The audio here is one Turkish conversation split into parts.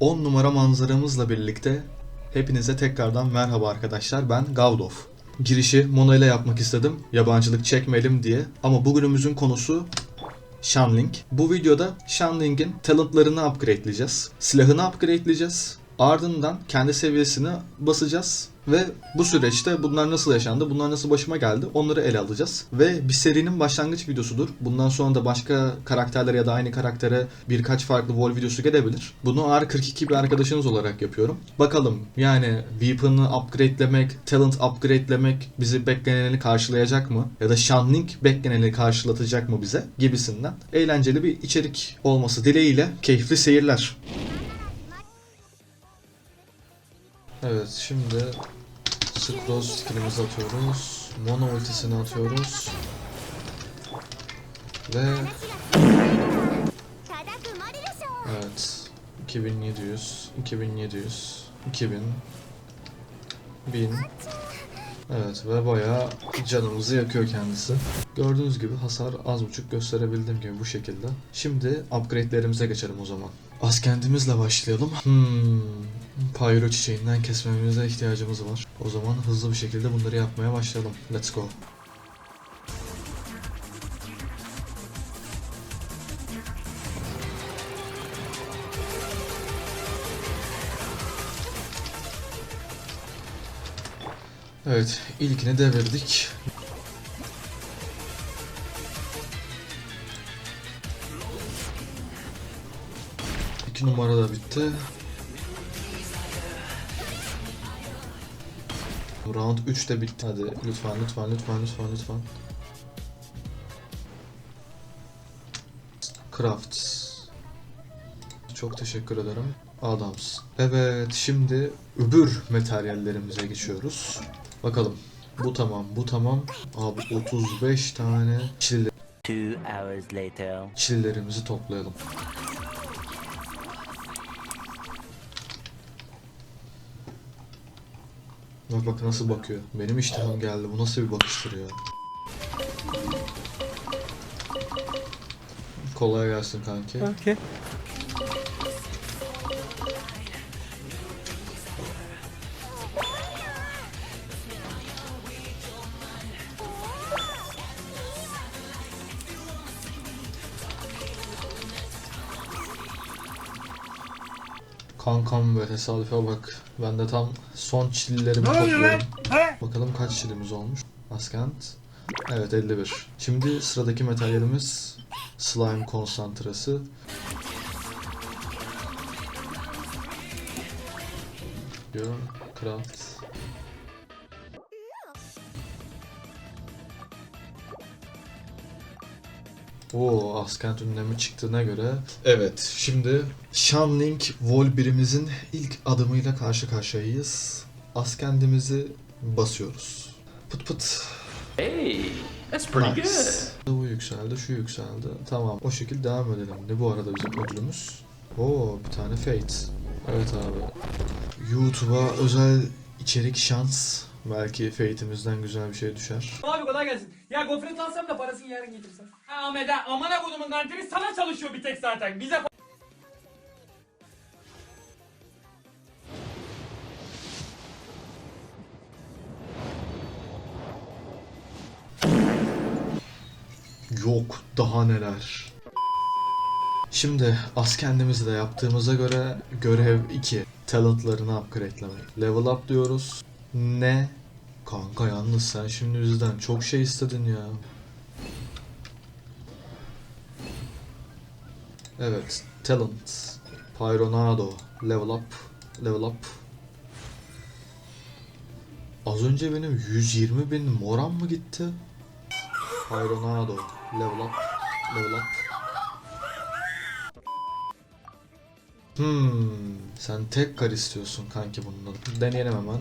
On numara manzaramızla birlikte hepinize tekrardan merhaba arkadaşlar. Ben Gavdov. Girişi Mono ile yapmak istedim. Yabancılık çekmeyelim diye. Ama bugünümüzün konusu Shanling. Bu videoda Shanling'in talentlarını upgradeleyeceğiz. Silahını upgradeleyeceğiz. Ardından kendi seviyesini basacağız. Ve bu süreçte bunlar nasıl yaşandı, bunlar nasıl başıma geldi onları ele alacağız. Ve bir serinin başlangıç videosudur. Bundan sonra da başka karakterlere ya da aynı karaktere birkaç farklı Wall videosu gelebilir. Bunu R42 bir arkadaşınız olarak yapıyorum. Bakalım yani Weapon'ı upgrade'lemek, talent upgrade'lemek bizi bekleneni karşılayacak mı? Ya da Shanling bekleneni karşılatacak mı bize? Gibisinden. Eğlenceli bir içerik olması dileğiyle keyifli seyirler. Evet şimdi Scrolls skillimizi atıyoruz. Mono ultisini atıyoruz. Ve... Evet. 2700, 2700, 2000, 1000. Evet ve bayağı canımızı yakıyor kendisi. Gördüğünüz gibi hasar az buçuk gösterebildiğim gibi bu şekilde. Şimdi upgrade'lerimize geçelim o zaman. Askendimizle başlayalım. Hmm, Pyro çiçeğinden kesmemize ihtiyacımız var. O zaman hızlı bir şekilde bunları yapmaya başlayalım. Let's go. Evet, ilkini devirdik. İki numara da bitti. Round 3 de bitti. Hadi lütfen lütfen lütfen lütfen lütfen. Crafts. Çok teşekkür ederim. Adams. Evet şimdi öbür materyallerimize geçiyoruz. Bakalım. Bu tamam, bu tamam. Abi 35 tane çile, Two hours later. çilelerimizi toplayalım. Bak bak nasıl bakıyor. Benim iştahım geldi. Bu nasıl bir bakıştır ya. Kolay gelsin kanki. Okay. Kankam ve tesadüfe bak. Ben de tam son çillerimi topluyorum. Bakalım kaç çilimiz olmuş. Askent. Evet 51. Şimdi sıradaki materyalimiz slime konsantrası. Diyor craft. Oo, Askent ünlemi çıktığına göre. Evet, şimdi Shanling Vol birimizin ilk adımıyla karşı karşıyayız. Askendimizi basıyoruz. Pıt pıt. Hey, that's pretty Nice. good. Bu yükseldi, şu yükseldi. Tamam, o şekilde devam edelim. Ne bu arada bizim ödülümüz? Oo, bir tane Fate. Evet abi. YouTube'a özel içerik şans. Belki Fate'imizden güzel bir şey düşer. Abi kolay gelsin. Ya gofret alsam da parasını yarın getirsen. Ha Ahmet ha amana kodumun kantini sana çalışıyor bir tek zaten. Bize Yok daha neler. Şimdi askendimizi de yaptığımıza göre görev 2. Talentlarını upgrade'lemek. Level up diyoruz. Ne? Kanka yalnız sen şimdi bizden çok şey istedin ya. Evet. Talent. Pyronado. Level up. Level up. Az önce benim 120 bin moram mı gitti? Pyronado. Level up. Level up. Hmm, sen tek kar istiyorsun kanki bundan. Deneyelim hemen.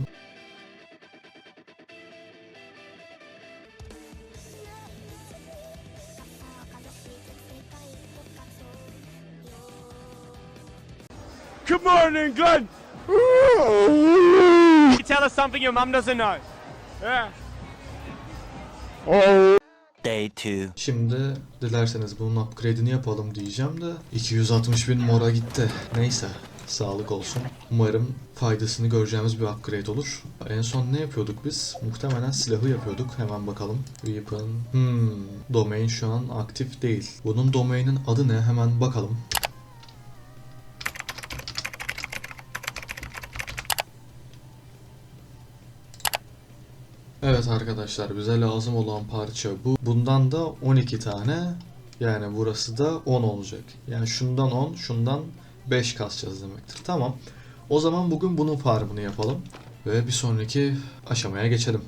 Morning, Glenn. Tell us something your mom doesn't know. Yeah. Day 2. Şimdi dilerseniz bunun upgrade'ini yapalım diyeceğim de 260 bin mora gitti. Neyse sağlık olsun. Umarım faydasını göreceğimiz bir upgrade olur. En son ne yapıyorduk biz? Muhtemelen silahı yapıyorduk. Hemen bakalım. Weapon. Hmm. Domain şu an aktif değil. Bunun domainin adı ne? Hemen bakalım. Evet arkadaşlar bize lazım olan parça bu. Bundan da 12 tane. Yani burası da 10 olacak. Yani şundan 10, şundan 5 kasacağız demektir. Tamam. O zaman bugün bunun farmını yapalım. Ve bir sonraki aşamaya geçelim.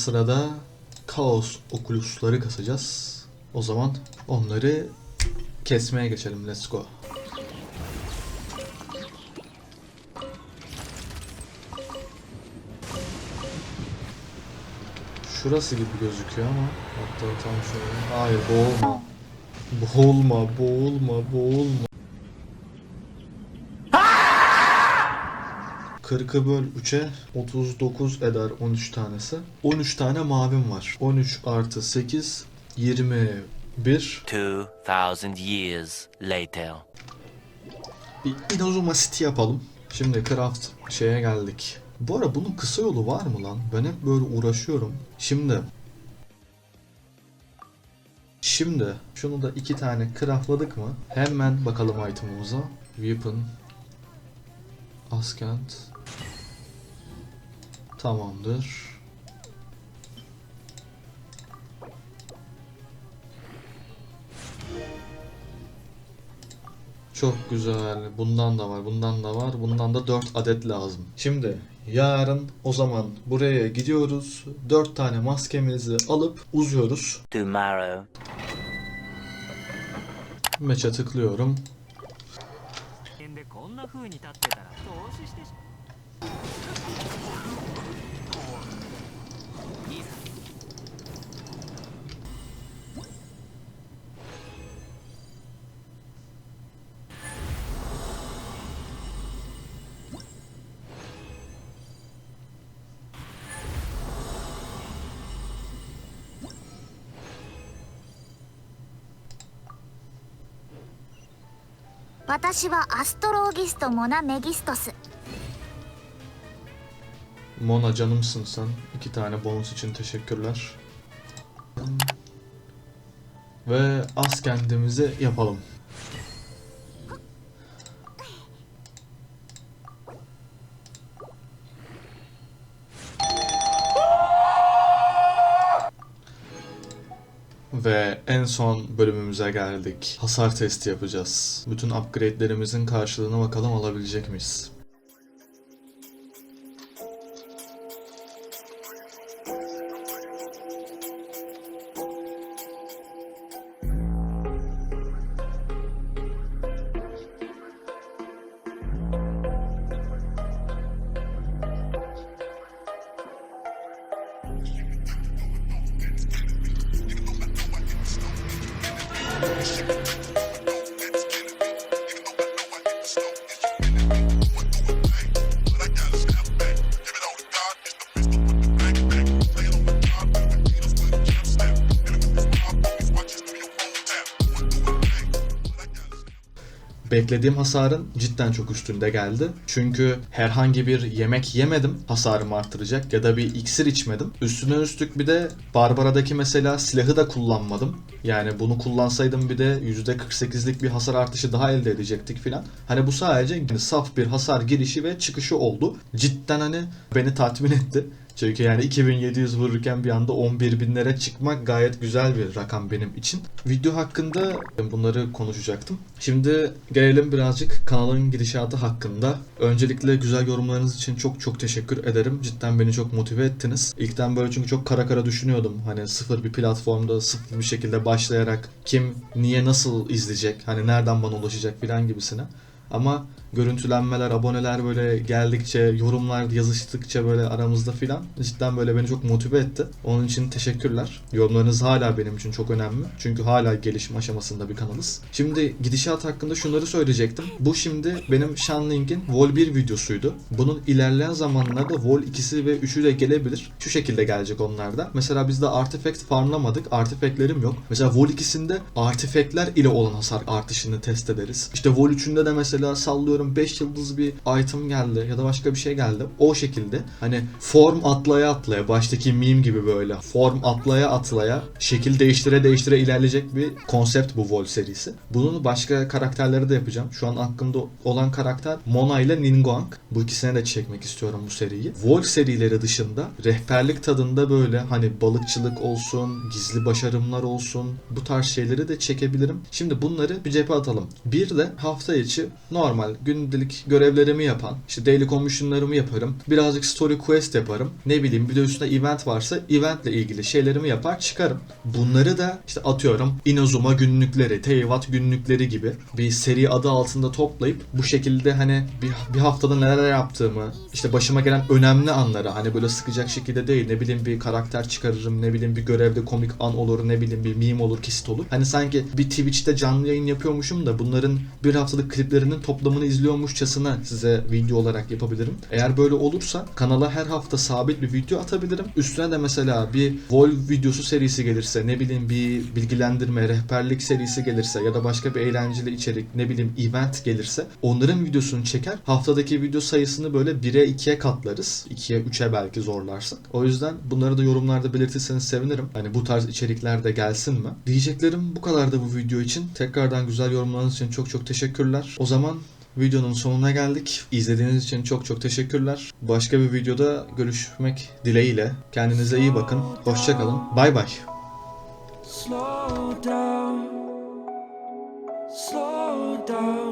Sırada Kaos Oculus'ları kasacağız. O zaman onları kesmeye geçelim. Let's go. Şurası gibi gözüküyor ama hatta tam şöyle. Hayır boğulma. Boğulma, boğulma, boğulma. 40'ı böl 3'e 39 eder 13 tanesi. 13 tane mavim var. 13 artı 8 21 2000 years later. Bir Inazuma City yapalım. Şimdi craft şeye geldik. Bu ara bunun kısa yolu var mı lan? Ben hep böyle uğraşıyorum. Şimdi Şimdi şunu da iki tane craftladık mı? Hemen bakalım itemimize. Weapon Askent Tamamdır. Çok güzel. Bundan da var, bundan da var. Bundan da 4 adet lazım. Şimdi yarın o zaman buraya gidiyoruz. 4 tane maskemizi alıp uzuyoruz. Tomorrow. Meçe tıklıyorum. 私はアストローギストモナメギストス Mona canımsın sen. İki tane bonus için teşekkürler. Ve az kendimizi yapalım. Ve en son bölümümüze geldik. Hasar testi yapacağız. Bütün upgrade'lerimizin karşılığını bakalım alabilecek miyiz? フフフ。Beklediğim hasarın cidden çok üstünde geldi. Çünkü herhangi bir yemek yemedim hasarımı arttıracak ya da bir iksir içmedim. Üstüne üstlük bir de Barbara'daki mesela silahı da kullanmadım. Yani bunu kullansaydım bir de %48'lik bir hasar artışı daha elde edecektik filan. Hani bu sadece saf bir hasar girişi ve çıkışı oldu. Cidden hani beni tatmin etti. Çünkü yani 2700 vururken bir anda 11 binlere çıkmak gayet güzel bir rakam benim için. Video hakkında bunları konuşacaktım. Şimdi gelelim birazcık kanalın gidişatı hakkında. Öncelikle güzel yorumlarınız için çok çok teşekkür ederim. Cidden beni çok motive ettiniz. İlkten böyle çünkü çok kara kara düşünüyordum. Hani sıfır bir platformda sıfır bir şekilde başlayarak kim niye nasıl izleyecek hani nereden bana ulaşacak filan gibisine. Ama görüntülenmeler, aboneler böyle geldikçe, yorumlar yazıştıkça böyle aramızda filan cidden böyle beni çok motive etti. Onun için teşekkürler. Yorumlarınız hala benim için çok önemli. Çünkü hala gelişim aşamasında bir kanalız. Şimdi gidişat hakkında şunları söyleyecektim. Bu şimdi benim Shanling'in Vol 1 videosuydu. Bunun ilerleyen zamanlarda Vol 2'si ve 3'ü de gelebilir. Şu şekilde gelecek onlar da. Mesela biz de artifact farmlamadık. Artifactlerim yok. Mesela Vol 2'sinde artifactler ile olan hasar artışını test ederiz. İşte Vol 3'ünde de mesela sallıyorum 5 yıldız bir item geldi ya da başka bir şey geldi. O şekilde hani form atlaya atlaya baştaki meme gibi böyle form atlaya atlaya şekil değiştire değiştire ilerleyecek bir konsept bu Vol serisi. Bunun başka karakterleri de yapacağım. Şu an aklımda olan karakter Mona ile Ningguang. Bu ikisine de çekmek istiyorum bu seriyi. Vol serileri dışında rehberlik tadında böyle hani balıkçılık olsun, gizli başarımlar olsun bu tarz şeyleri de çekebilirim. Şimdi bunları bir cephe atalım. Bir de hafta içi normal gündelik görevlerimi yapan, işte daily commission'larımı yaparım. Birazcık story quest yaparım. Ne bileyim bir de üstüne event varsa eventle ilgili şeylerimi yapar çıkarım. Bunları da işte atıyorum Inazuma günlükleri, Teyvat günlükleri gibi bir seri adı altında toplayıp bu şekilde hani bir, bir haftada neler yaptığımı, işte başıma gelen önemli anları hani böyle sıkacak şekilde değil ne bileyim bir karakter çıkarırım, ne bileyim bir görevde komik an olur, ne bileyim bir meme olur, kesit olur. Hani sanki bir Twitch'te canlı yayın yapıyormuşum da bunların bir haftalık kliplerinin toplamını izliyormuşçasına size video olarak yapabilirim. Eğer böyle olursa kanala her hafta sabit bir video atabilirim. Üstüne de mesela bir Vol videosu serisi gelirse, ne bileyim bir bilgilendirme, rehberlik serisi gelirse ya da başka bir eğlenceli içerik, ne bileyim event gelirse onların videosunu çeker. Haftadaki video sayısını böyle 1'e 2'ye katlarız. 2'ye 3'e belki zorlarsak. O yüzden bunları da yorumlarda belirtirseniz sevinirim. Hani bu tarz içerikler de gelsin mi? Diyeceklerim bu kadardı bu video için. Tekrardan güzel yorumlarınız için çok çok teşekkürler. O zaman Videonun sonuna geldik. İzlediğiniz için çok çok teşekkürler. Başka bir videoda görüşmek dileğiyle. Kendinize iyi bakın. Hoşçakalın. Bay bay. Slow down, slow down.